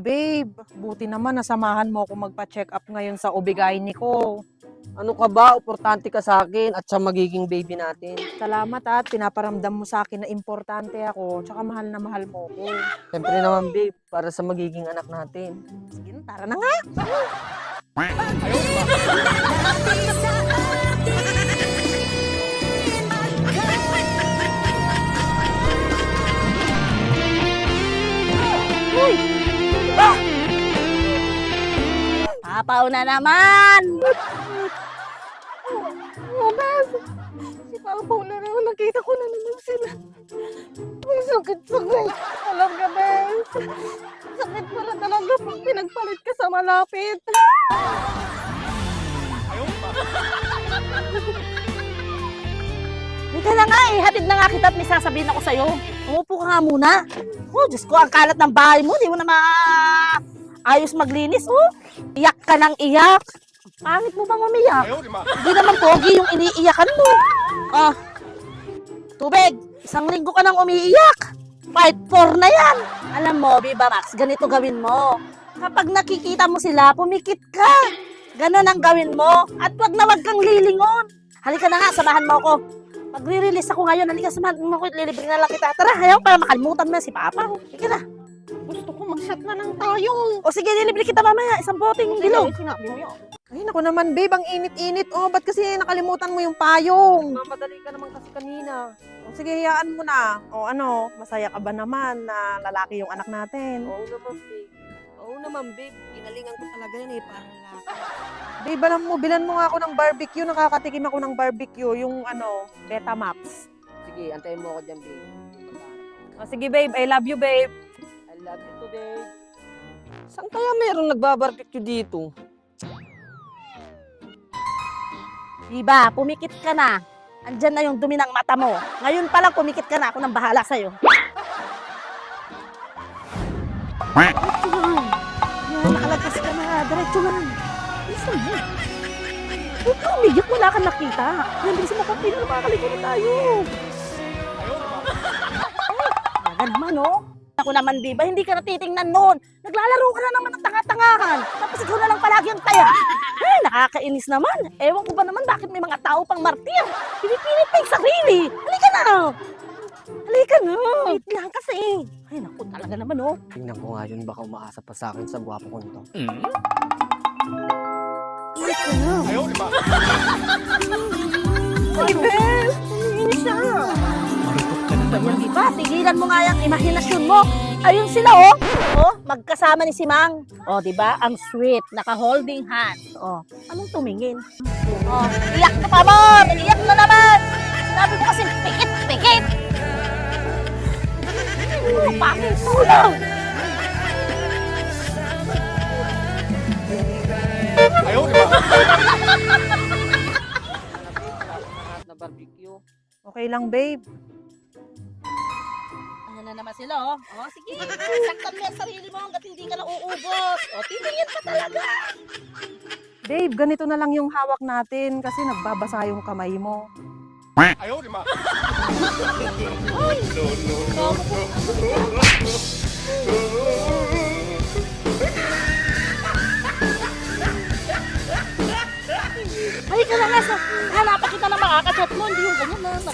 babe. Buti naman nasamahan mo ako magpa-check up ngayon sa obigaini ko. Ano ka ba? Importante ka sa akin at sa magiging baby natin. Salamat at pinaparamdam mo sa akin na importante ako, tsaka mahal na mahal mo ko. Siyempre naman, babe, para sa magiging anak natin. Sige, na, tara na nga. Papaw na naman! Si Papa na naman, nakita ko na naman sila. Ang sakit-sakit. Talaga, bes. Sakit pala talaga pag pinagpalit ka sa malapit. Hindi na nga eh, hatid na nga kita at may sasabihin ako sa'yo. Umupo ka nga muna. Oh, Diyos ko, ang kalat ng bahay mo, di mo na ma... ayos maglinis, oh. Iyak ka ng iyak. Pangit mo bang umiyak? Hindi naman pogi yung iniiyakan mo. Ah, tubig, isang linggo ka nang umiiyak. Fight for na yan. Alam mo, Viva Max, ganito gawin mo. Kapag nakikita mo sila, pumikit ka. Ganon ang gawin mo. At wag na wag kang lilingon. Halika na nga, samahan mo ako. Magre-release ako ngayon. Halika, samahan mo ako. Lilibre na lang kita. Tara, ayaw para makalimutan mo si Papa. Halika na. Gusto ko mag-shot na lang tayo. O sige, lilibre kita mamaya. Isang boteng bilog. Sinabi mo yun. Ay, naku naman, babe. Ang init-init. Oh, ba't kasi nakalimutan mo yung payong? Mamadali ka naman kasi kanina. O, sige, hayaan mo na. O ano, masaya ka ba naman na lalaki yung anak natin? Oo naman, babe. Oo naman, babe. Ginalingan ko talaga yan eh, para lalaki. Babe, alam mo, bilan mo nga ako ng barbecue. Nakakatikim ako ng barbecue. Yung ano, Betamax. Sige, antayin mo ako dyan, babe. O, sige, babe. I love you, babe. Love you babe. Saan kaya merong nagbabarbecue dito? Diba, pumikit ka na. Andyan na yung dumi ng mata mo. Ngayon pa lang pumikit ka na. Ako nang bahala sa'yo. Yan, nakalagpas ka na. Diretso na lang. Listen mo. Huwag ka umiyak. Wala kang nakita. Yan, bilisan mo kung pino. Makakaliko na tayo. Ay, naman, oh. Ako naman, di ba? Hindi ka natitingnan noon. Naglalaro ka na naman ng tanga-tangahan. Tapos ikaw na lang palagi ang taya. Ay, nakakainis naman. Ewan ko ba naman bakit may mga tao pang martir. Pinipilit pa yung sarili. Halika na. Halika na. Wait lang kasi. Ay, naku, talaga naman, oh. Tingnan ko nga yun, baka umaasa pa sa akin sa gwapo ko nito. Halika na. Ay, babe. Umiinis siya. Ganyan, di ba? Tigilan mo nga yung imahinasyon mo. Ayun sila, oh. Oh, magkasama ni si Mang. Oh, di ba? Ang sweet. Naka-holding hands. Oh, anong tumingin? Oh, iyak na pa, Mom! Iyak na naman! Sabi ko kasi, pikit, pikit! Oh, pangit mo lang! Lahat na barbecue. Okay lang, babe. Na sila, oh. Oh, sige. Saktan mo yung sarili mo hanggat hindi ka nauubos. Oh, titingin pa talaga. Babe, ganito na lang yung hawak natin kasi nagbabasa yung kamay mo. Halika na, Nes. Hanapan kita na makakachat mo. Hindi yung ganyan na.